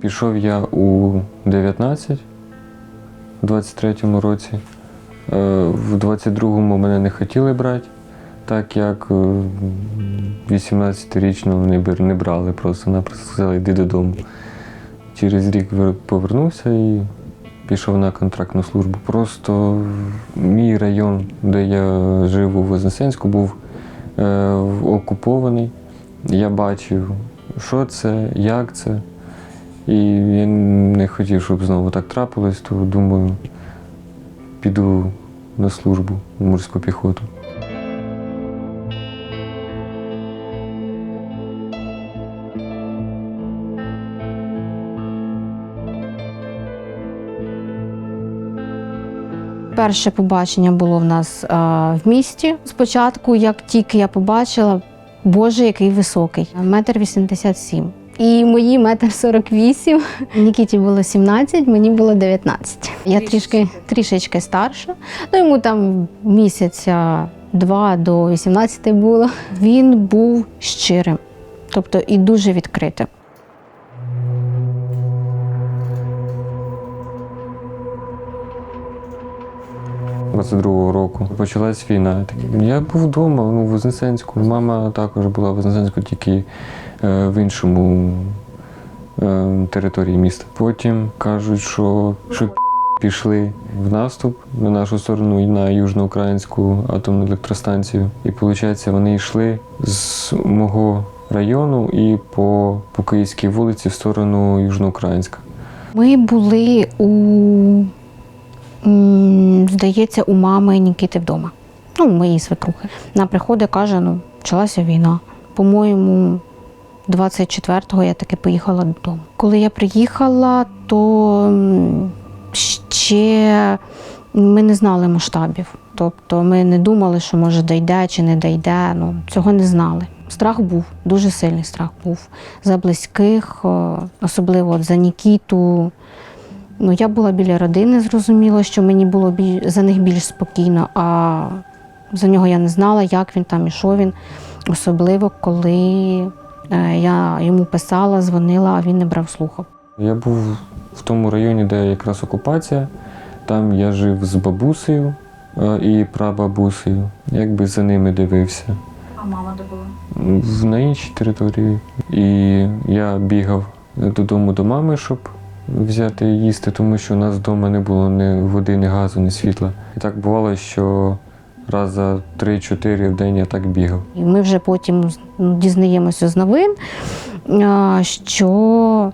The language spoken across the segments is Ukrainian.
Пішов я у 19 у 23-му році. Е, В 22-му мене не хотіли брати, так як е, 18-річного не брали, просто-напросто сказали, йди додому. Через рік повернувся і пішов на контрактну службу. Просто мій район, де я жив у Вознесенську, був е, окупований. Я бачив, що це, як це. І я не хотів, щоб знову так трапилось, то думаю, піду на службу в морську піхоту. Перше побачення було в нас е, в місті. Спочатку, як тільки я побачила, Боже, який високий, метр вісімдесят сім. І мої метр сорок вісім. Нікіті було 17, мені було 19. Я трішки трішечки старша. Ну йому там місяця два до 18 було. Він був щирим, тобто і дуже відкритим. – 22-го року почалась війна. Я був вдома, ну, в Вознесенську. Мама також була в Вознесенську, тільки в іншому е, території міста. Потім кажуть, що, що пішли в наступ на нашу сторону на южноукраїнську атомну електростанцію. І виходить, вони йшли з мого району і по, по Київській вулиці в сторону Южноукраїнська. Ми були у, здається, у мами Нікіти вдома. Ну, моїй свекрухи. Вона приходить, каже, ну, почалася війна. По-моєму, 24-го я таки поїхала додому. Коли я приїхала, то ще ми не знали масштабів. Тобто ми не думали, що може дійде чи не дійде. Ну, цього не знали. Страх був, дуже сильний страх був за близьких, особливо за Нікіту. Ну, я була біля родини, зрозуміло, що мені було за них більш спокійно, а за нього я не знала, як він там і що він. Особливо, коли я йому писала, дзвонила, а він не брав слухав. Я був в тому районі, де якраз окупація. Там я жив з бабусею е, і прабабусею, якби за ними дивився. А мама де була? На іншій території. І я бігав додому до мами, щоб взяти їсти, тому що у нас вдома не було ні води, ні газу, ні світла. І так бувало, що раз за 3-4 в день я так бігав. І ми вже потім дізнаємося з новин, що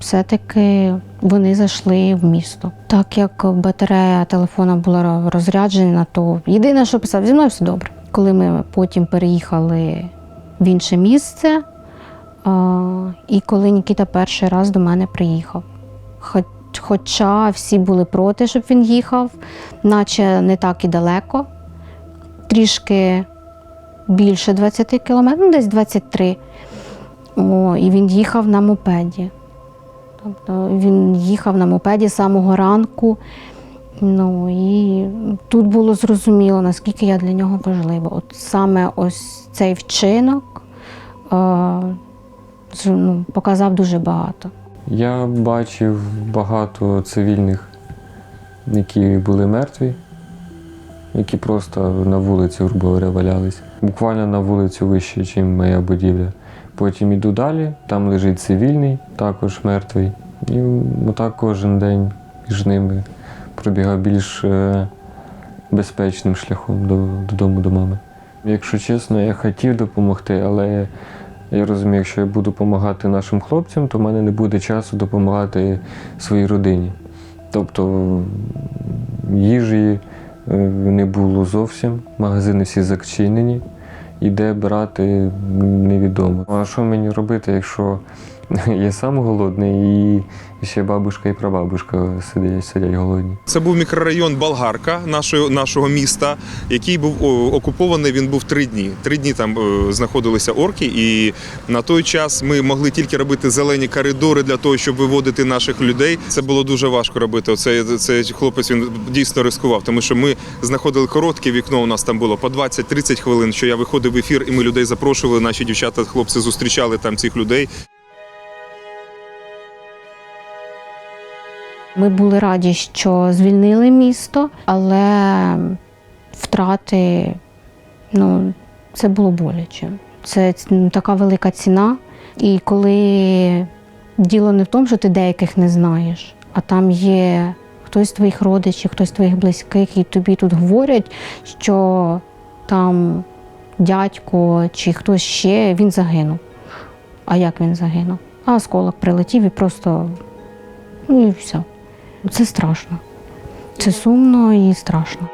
все-таки вони зайшли в місто. Так як батарея телефона була розряджена, то єдине, що писав, зі мною все добре. Коли ми потім переїхали в інше місце, і коли Нікіта перший раз до мене приїхав. Хоч- Хоча всі були проти, щоб він їхав, наче не так і далеко, трішки більше 20 кілометрів, ну десь 23. О, і він їхав на мопеді. Тобто він їхав на мопеді з самого ранку. Ну і тут було зрозуміло, наскільки я для нього важлива. От саме ось цей вчинок е, ну, показав дуже багато. Я бачив багато цивільних, які були мертві, які просто на вулиці, грубо говоря, валялись. Буквально на вулицю вище, ніж моя будівля. Потім іду далі, там лежить цивільний, також мертвий. І отак кожен день між ними пробігав більш е, безпечним шляхом додому до мами. Якщо чесно, я хотів допомогти, але я розумію, якщо я буду допомагати нашим хлопцям, то в мене не буде часу допомагати своїй родині. Тобто їжі не було зовсім, магазини всі зачинені, і де брати невідомо. А що мені робити, якщо я сам голодний і ще бабушка і прабабушка сидять, сидять голодні? Це був мікрорайон Болгарка нашого, нашого міста, який був окупований. Він був три дні. Три дні там е, знаходилися орки, і на той час ми могли тільки робити зелені коридори для того, щоб виводити наших людей. Це було дуже важко робити. Оце цей хлопець він дійсно ризикував, тому що ми знаходили коротке вікно. У нас там було по 20-30 хвилин. Що я виходив в ефір, і ми людей запрошували. Наші дівчата, хлопці зустрічали там цих людей. Ми були раді, що звільнили місто, але втрати ну, це було боляче. Це така велика ціна. І коли діло не в тому, що ти деяких не знаєш, а там є хтось з твоїх родичів, хтось з твоїх близьких, і тобі тут говорять, що там дядько чи хтось ще він загинув. А як він загинув? А осколок прилетів і просто ну і все. Це страшно. Це сумно і страшно.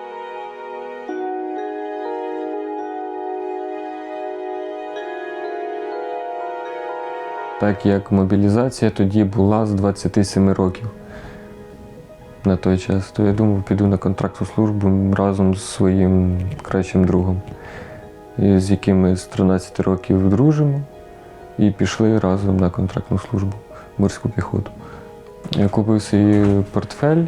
Так як мобілізація тоді була з 27 років на той час, то я думав, піду на контрактну службу разом з своїм кращим другом, з яким ми з 13 років дружимо, і пішли разом на контрактну службу морську піхоту. Я купив свій портфель,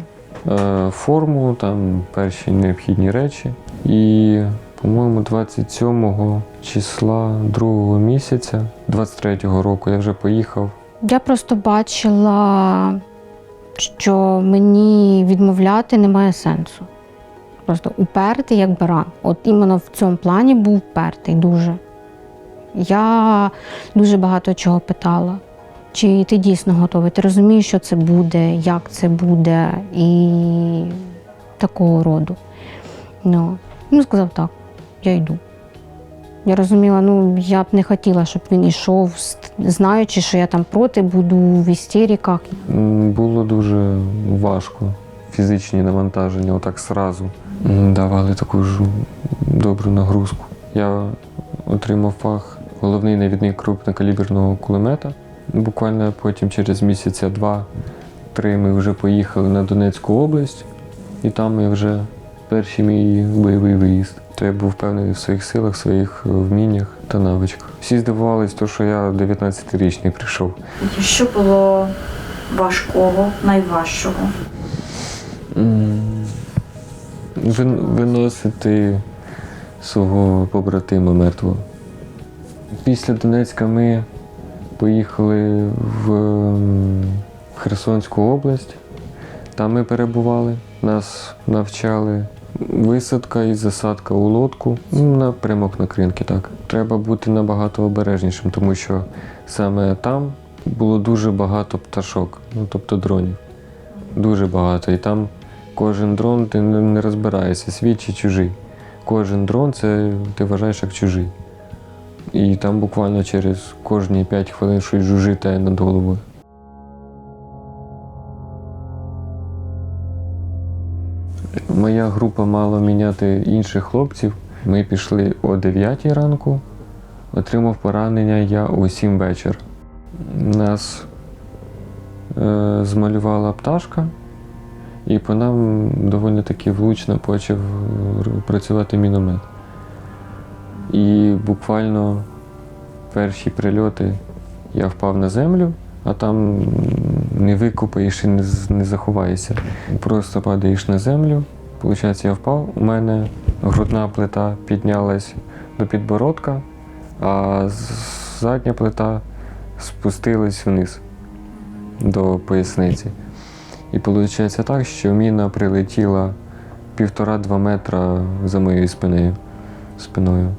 е, форму, там перші необхідні речі. І, по-моєму, 27 числа другого місяця, 23-го року, я вже поїхав. Я просто бачила, що мені відмовляти немає сенсу. Просто упертий як баран. От іменно в цьому плані був впертий дуже. Я дуже багато чого питала. Чи ти дійсно готовий? Ти розумієш, що це буде, як це буде, і такого роду. Ну, він сказав так, я йду. Я розуміла, ну я б не хотіла, щоб він ішов, знаючи, що я там проти буду в істериках. Було дуже важко. Фізичні навантаження, отак сразу давали таку ж добру нагрузку. Я отримав фах головний навідник крупнокаліберного кулемета. Буквально потім через місяця два-три ми вже поїхали на Донецьку область, і там ми вже перший мій бойовий виїзд. То я був впевнений в своїх силах, своїх е, вміннях та навичках. Всі здивувались, то, що я 19-річний прийшов. Що було важкого, найважчого? Виносити свого побратима мертвого. Після Донецька ми поїхали в Херсонську область. Там ми перебували. Нас навчали висадка і засадка у лодку ну, напрямок на кринки. Так. Треба бути набагато обережнішим, тому що саме там було дуже багато пташок, ну тобто дронів. Дуже багато. І там кожен дрон ти не розбираєшся, свій чи чужий. Кожен дрон це ти вважаєш як чужий. І там буквально через кожні 5 хвилин щось жужжить над головою. Моя група мала міняти інших хлопців. Ми пішли о 9 ранку, отримав поранення я о 7 вечора. Нас е, змалювала пташка, і по нам доволі таки влучно почав працювати міномет. І буквально перші прильоти я впав на землю, а там не викупаєш і не, заховаєшся. Просто падаєш на землю. Получається, я впав, у мене грудна плита піднялась до підбородка, а задня плита спустилась вниз до поясниці. І виходить так, що міна прилетіла півтора-два метра за моєю спиною. спиною.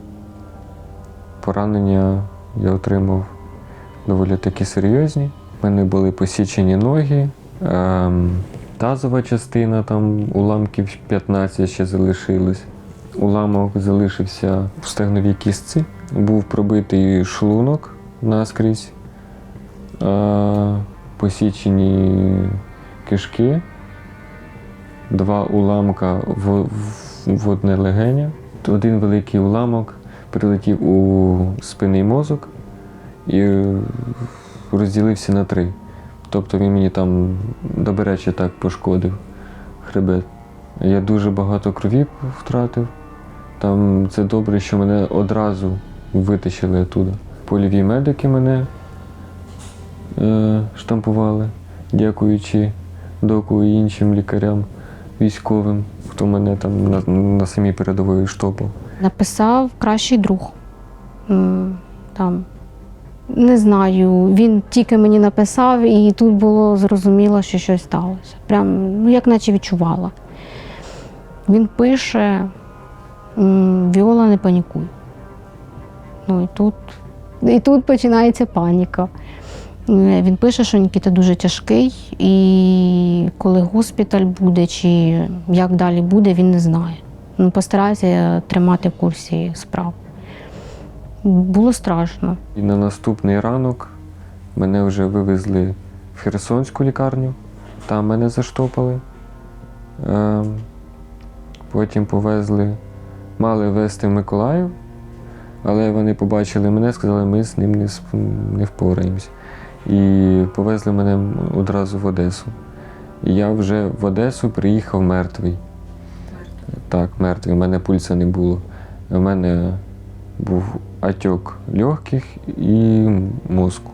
Поранення я отримав доволі таки серйозні. У мене були посічені ноги, ем, тазова частина, там уламків 15 ще залишилось. Уламок залишився в стегновій кістці. Був пробитий шлунок наскрізь, е, посічені кишки, два уламка в, в, одне легеня. Один великий уламок прилетів у спинний мозок і розділився на три. Тобто він мені там добряче так пошкодив хребет. Я дуже багато крові втратив. Там це добре, що мене одразу витащили оттуда. Польові медики мене е, штампували, дякуючи доку і іншим лікарям військовим, хто мене там на, на самій передової штопав. Написав кращий друг. Там Не знаю, він тільки мені написав, і тут було зрозуміло, що щось сталося. Прям, ну, як наче відчувала. Він пише: Віола, не панікуй. Ну і тут, і тут починається паніка. Е, Він пише, що Нікіта дуже тяжкий, і коли госпіталь буде, чи як далі буде, він не знає. Ну, постараюся тримати в курсі справ. Було страшно. І на наступний ранок мене вже вивезли в Херсонську лікарню, там мене заштопали. Ем, Потім повезли, мали везти в Миколаїв, але вони побачили мене, сказали, ми з ним не, впораємось. І повезли мене одразу в Одесу. І я вже в Одесу приїхав мертвий. Так, мертвий. У мене пульса не було. У мене був отек легких і мозку.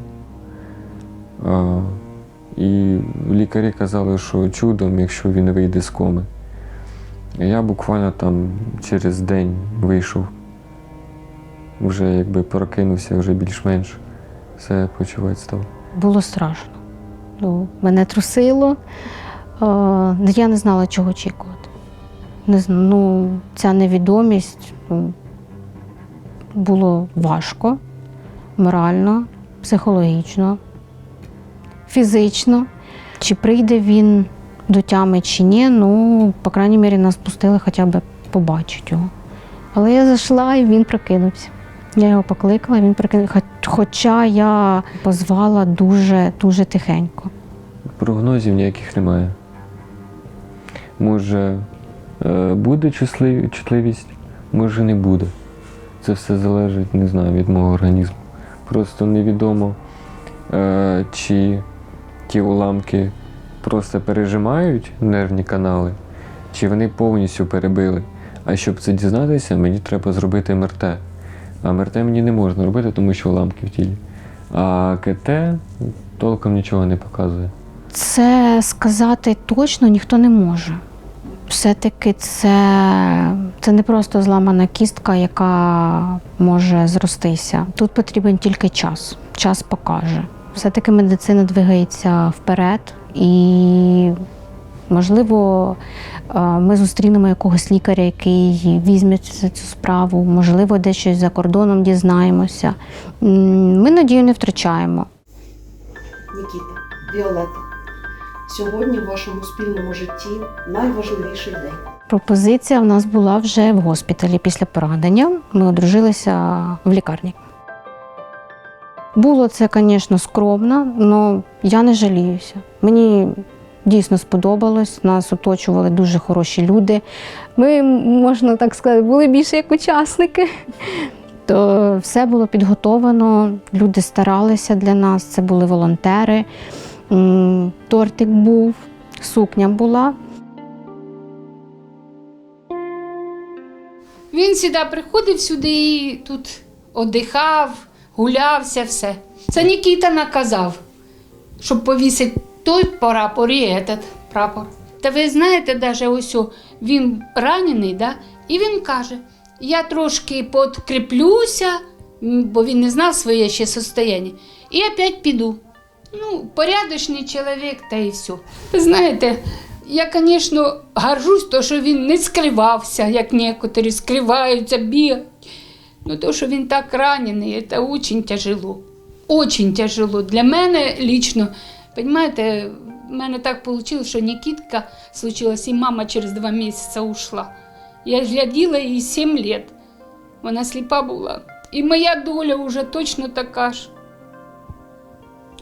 А, і лікарі казали, що чудом, якщо він вийде з коми. Я буквально там через день вийшов. Вже якби прокинувся, вже більш-менш все почувати став. Було страшно. Ну, мене трусило. Е, я не знала, чого очікувати. Не, ну, ця невідомість ну, було важко, морально, психологічно, фізично. Чи прийде він до тями чи ні, ну, по крайній мірі, нас пустили хоча б побачити його. Але я зайшла і він прокинувся. Я його покликала, він прикинув. Хоча я позвала дуже дуже тихенько. Прогнозів ніяких немає. Може, е, буде чутливість, може не буде. Це все залежить, не знаю, від мого організму. Просто невідомо, е, чи ті уламки просто пережимають нервні канали, чи вони повністю перебили. А щоб це дізнатися, мені треба зробити МРТ. А МРТ мені не можна робити, тому що уламки в тілі. А КТ толком нічого не показує. Це сказати точно ніхто не може. Все-таки це, це не просто зламана кістка, яка може зростися. Тут потрібен тільки час. Час покаже. Все-таки медицина двигається вперед, і можливо, е, ми зустрінемо якогось лікаря, який візьме цю цю справу, можливо, десь щось за кордоном дізнаємося. Ми надію не втрачаємо. Нікіта, Віолета, сьогодні в вашому спільному житті найважливіший день. Пропозиція в нас була вже в госпіталі після поранення. Ми одружилися в лікарні. Було це, звісно, скромно, але я не жаліюся. Мені дійсно сподобалось, нас оточували дуже хороші люди. Ми, можна так сказати, були більше як учасники. То все було підготовано, люди старалися для нас, це були волонтери. Тортик був, сукня була. Він сюди приходив сюди і тут одихав, гулявся, все. Це Нікіта наказав, щоб повісити той прапор і этот прапор. Та ви знаєте, даже ось він ранений, да? і він каже: я трошки подкріплюся, м, бо він не знав своє ще состояння, і опять піду. Ну, порядочний чоловік, та і все. Ви знаєте, я, звісно, горжусь, то, що він не скривався, як некоторі скриваються, бігають. Ну, то, що він так ранений, це дуже тяжело. Очень тяжело. Для мене лично, понимаете, в мене так вийшло, що Нікітка случилась, і мама через два місяці ушла. Я гляділа їй 7 років. Вона сліпа була. І моя доля вже точно така ж.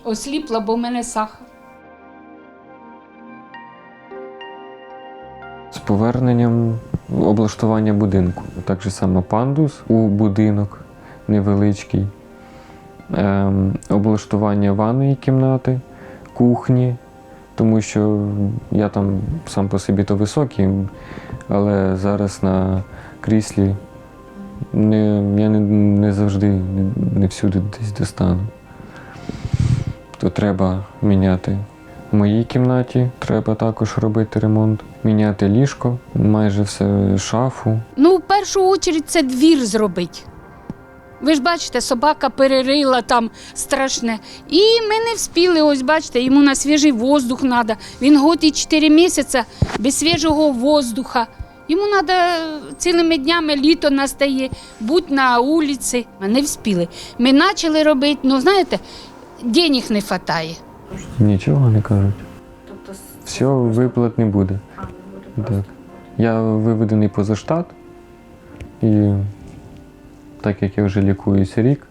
Осліпла, бо в мене сахар. З поверненням облаштування будинку. Так же само пандус у будинок невеличкий, ем, облаштування ванної кімнати, кухні, тому що я там сам по собі то високий, але зараз на кріслі не, я не, не завжди, не, не всюди десь достану. То треба міняти в моїй кімнаті треба також робити ремонт, міняти ліжко, майже все шафу. Ну, в першу чергу це двір зробити. Ви ж бачите, собака перерила там страшне. І ми не вспіли, ось бачите, йому на свіжий воздух треба. Він год і 4 місяці без свіжого воздуха. Йому треба цілими днями літо настає, будь на вулиці. Ми не вспіли. Ми почали робити, ну знаєте, денег не вистачає. Нічого не кажуть. Тобто, Все, виплат не буде. а, не буде Так. Я виведений поза штат, і так як я вже лікуюся рік,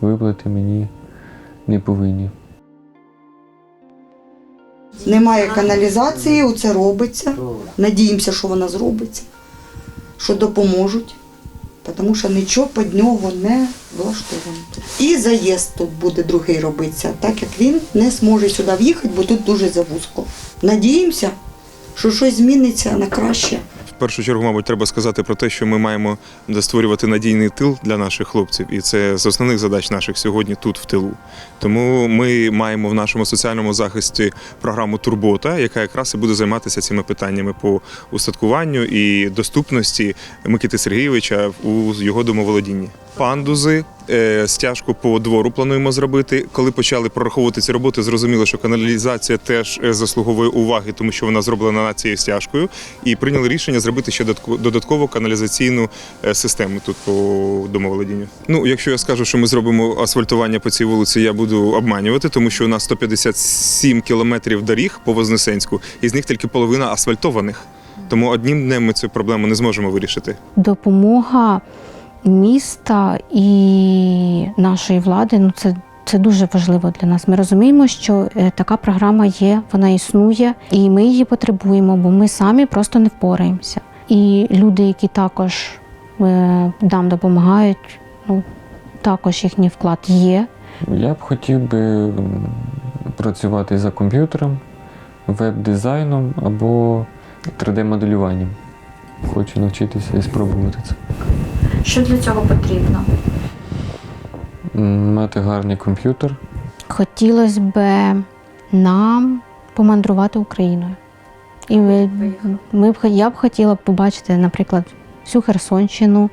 виплати мені не повинні. Немає каналізації, оце робиться. Надіємося, що вона зробиться, що допоможуть, тому що нічого під нього не влаштовано. І заїзд тут буде другий робитися, так як він не зможе сюди в'їхати, бо тут дуже завузько. Надіємося, що щось зміниться на краще. Першу чергу, мабуть, треба сказати про те, що ми маємо створювати надійний тил для наших хлопців, і це з основних задач наших сьогодні тут в тилу. Тому ми маємо в нашому соціальному захисті програму Турбота, яка якраз і буде займатися цими питаннями по устаткуванню і доступності Микити Сергійовича у його домоволодінні. Пандузи, стяжку по двору плануємо зробити. Коли почали прораховувати ці роботи, зрозуміло, що каналізація теж е, заслуговує уваги, тому що вона зроблена над цією стяжкою, і прийняли рішення зробити ще додатко- додаткову каналізаційну е, систему тут по домоволодінню. Ну, якщо я скажу, що ми зробимо асфальтування по цій вулиці, я буду обманювати, тому що у нас 157 кілометрів доріг по Вознесенську, і з них тільки половина асфальтованих. Тому одним днем ми цю проблему не зможемо вирішити. Допомога міста і нашої влади ну це. Це дуже важливо для нас. Ми розуміємо, що е, така програма є, вона існує, і ми її потребуємо, бо ми самі просто не впораємося. І люди, які також е, нам допомагають, ну також їхній вклад є. Я б хотів би працювати за комп'ютером, веб-дизайном або 3D-моделюванням. Хочу навчитися і спробувати це. Що для цього потрібно? Мати гарний комп'ютер, Хотілося б нам помандрувати Україною. І ми, ми б, я б хотіла б побачити, наприклад, всю Херсонщину,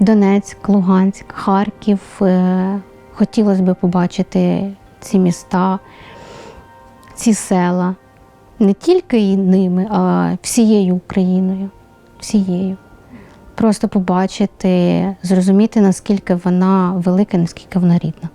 Донецьк, Луганськ, Харків. Е, Хотілося б побачити ці міста, ці села. Не тільки ними, а всією Україною. Всією. Просто побачити, зрозуміти, наскільки вона велика, наскільки вона рідна.